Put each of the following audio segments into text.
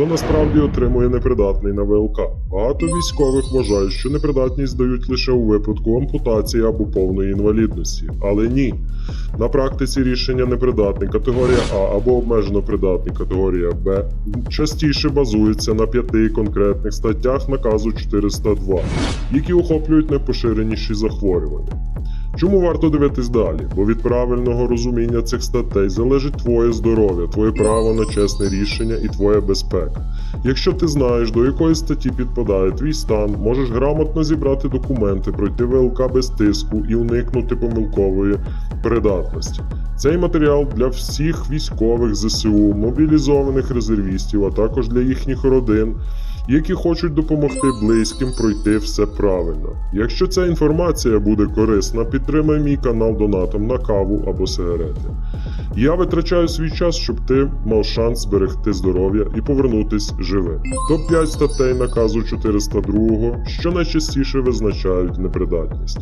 хто насправді отримує непридатний на ВЛК. Багато військових вважають, що непридатність дають лише у випадку ампутації або повної інвалідності. Але ні. На практиці рішення непридатний категорія А або обмежено придатний категорія Б частіше базується на п'яти конкретних статтях наказу 402, які охоплюють найпоширеніші захворювання. Чому варто дивитись далі? Бо від правильного розуміння цих статей залежить твоє здоров'я, твоє право на чесне рішення і твоя безпека. Якщо ти знаєш, до якої статті підпадає твій стан, можеш грамотно зібрати документи, пройти ВЛК без тиску і уникнути помилкової придатності. Цей матеріал для всіх військових ЗСУ, мобілізованих резервістів, а також для їхніх родин, які хочуть допомогти близьким пройти все правильно. Якщо ця інформація буде корисна, підтримай мій канал донатом на каву або сигарети. Я витрачаю свій час, щоб ти мав шанс зберегти здоров'я і повернутись живим. Топ-5 статей наказу 402, що найчастіше визначають непридатність.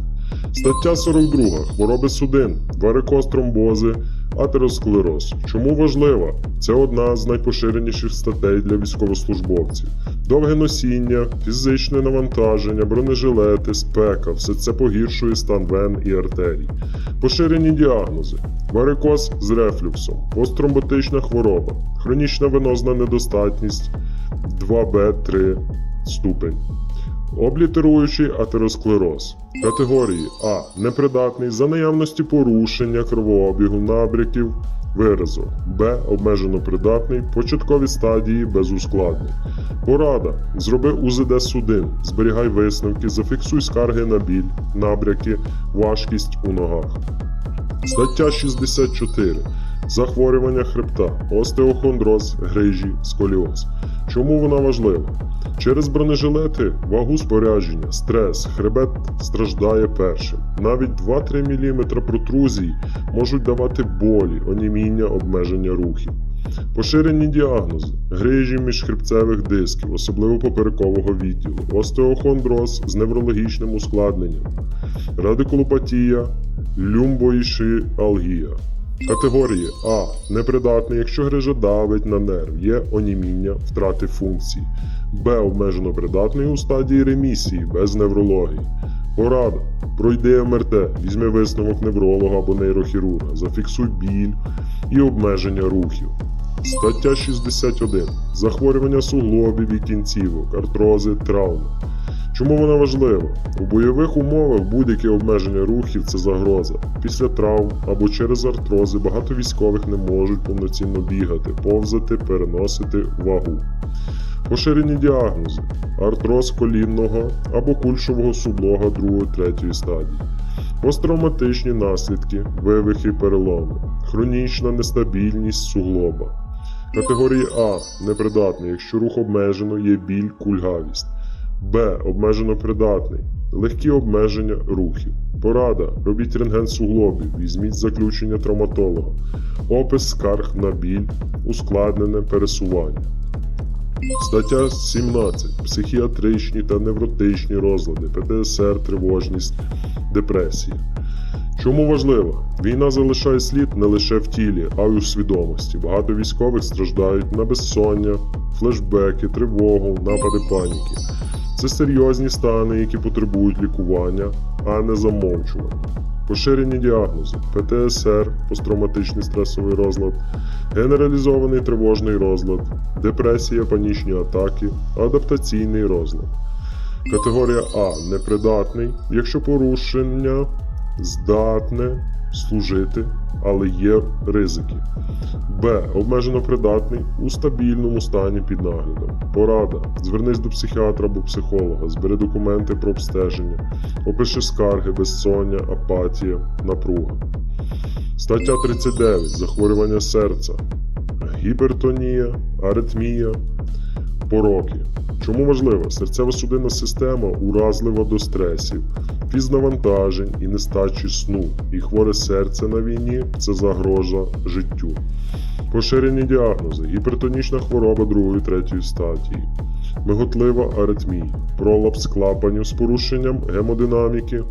Стаття 42. Хвороби судин, варикоз тромбози, атеросклероз. Чому важлива? Це одна з найпоширеніших статей для військовослужбовців. Довге носіння, фізичне навантаження, бронежилети, спека все це погіршує стан вен і артерій. Поширені діагнози: варикоз з рефлюксом, посттромботична хвороба, хронічна венозна недостатність 2Б3 ступень. Облітеруючий атеросклероз. Категорії А. Непридатний за наявності порушення кровообігу набряків виразу. Б. Обмежено придатний. Початкові стадії без ускладнень. Порада. Зроби УЗД судин. Зберігай висновки, зафіксуй скарги на біль, набряки, важкість у ногах. Стаття 64. Захворювання хребта, остеохондроз, грижі, сколіоз. Чому вона важлива? Через бронежилети, вагу спорядження, стрес, хребет страждає першим. Навіть 2-3 мм протрузії можуть давати болі, оніміння, обмеження рухів. Поширені діагнози: грижі міжхребцевих дисків, особливо поперекового відділу, остеохондроз з неврологічним ускладненням, радикулопатія, люмбоїшіалгія. Категорії А. Непридатний, якщо грижа давить на нерв, є оніміння, втрати функцій. Б. Обмежено придатний у стадії ремісії без неврології. Порада. Пройди МРТ, візьми висновок невролога або нейрохірурга, зафіксуй біль і обмеження рухів. Стаття 61. Захворювання суглобів і кінцівок, артрози, травми. Чому вона важлива? У бойових умовах будь-яке обмеження рухів це загроза. Після травм або через артрози багато військових не можуть повноцінно бігати, повзати, переносити вагу. Поширені діагнози: артроз колінного або кульшового сублога 2-3 стадії, посттравматичні наслідки, вивихи переломи, хронічна нестабільність суглоба. Категорії А непридатний, якщо рух обмежено, є біль, кульгавість. Б. Обмежено придатний. Легкі обмеження рухів. Порада. Робіть рентген суглобів, візьміть заключення травматолога. Опис скарг на біль, ускладнене пересування. Стаття 17. Психіатричні та невротичні розлади, ПТСР, тривожність, депресія. Чому важливо? Війна залишає слід не лише в тілі, а й у свідомості. Багато військових страждають на безсоння, флешбеки, тривогу, напади паніки. Це серйозні стани, які потребують лікування, а не замовчування. Поширені діагнози: ПТСР, посттравматичний стресовий розлад, генералізований тривожний розлад, депресія, панічні атаки, адаптаційний розлад. Категорія А непридатний, якщо порушення здатне служити, але є ризики. Б. Обмежено придатний у стабільному стані під наглядом. Порада. Звернись до психіатра або психолога, збери документи про обстеження, опиши скарги, безсоння, апатія, напруга. Стаття 39. Захворювання серця, гіпертонія, аритмія, пороки. Чому важливо? Серцево-судинна система уразлива до стресів, фізнавантажень і нестачі сну, і хворе серце на війні це загроза життю. Поширені діагнози: гіпертонічна хвороба 2-3 стадії, миготлива аритмія, пролапс клапанів з порушенням гемодинаміки,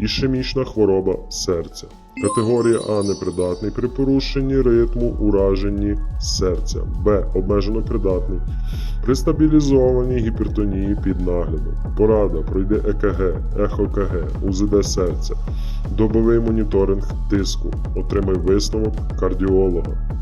ішемічна хвороба серця. Категорія А непридатний при порушенні ритму, ураженні серця. Б. Обмежено придатний. При стабілізованій гіпертонії під наглядом. Порада пройде ЕКГ, ЕХОКГ, УЗД серця, добовий моніторинг тиску. Отримай висновок кардіолога.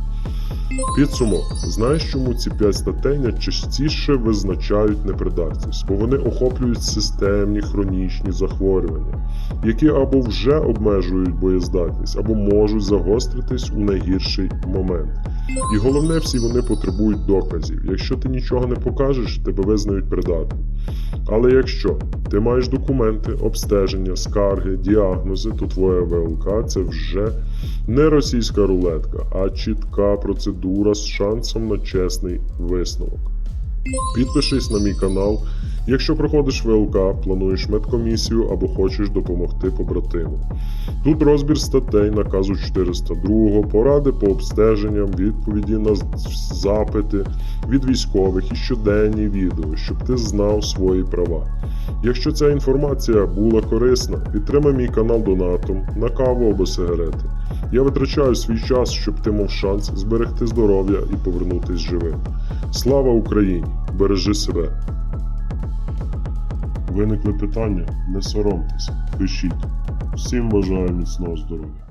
Підсумок. Знаєш, чому ці 5 статей найчастіше визначають непридатність? Бо вони охоплюють системні хронічні захворювання, які або вже обмежують боєздатність, або можуть загостритись у найгірший момент. І головне, всі вони потребують доказів. Якщо ти нічого не покажеш, тебе визнають придатним. Але якщо ти маєш документи, обстеження, скарги, діагнози, то твоя ВЛК це вже не російська рулетка, а чітка процедура з шансом на чесний висновок. Підпишись на мій канал. Якщо проходиш ВЛК, плануєш медкомісію або хочеш допомогти побратиму. Тут розбір статей наказу 402, поради по обстеженням, відповіді на запити від військових і щоденні відео, щоб ти знав свої права. Якщо ця інформація була корисна, підтримай мій канал донатом на каву або сигарети. Я витрачаю свій час, щоб ти мав шанс зберегти здоров'я і повернутись живим. Слава Україні! Бережи себе! Виникли питання? Не соромтеся, пишіть. Всім бажаю міцного здоров'я.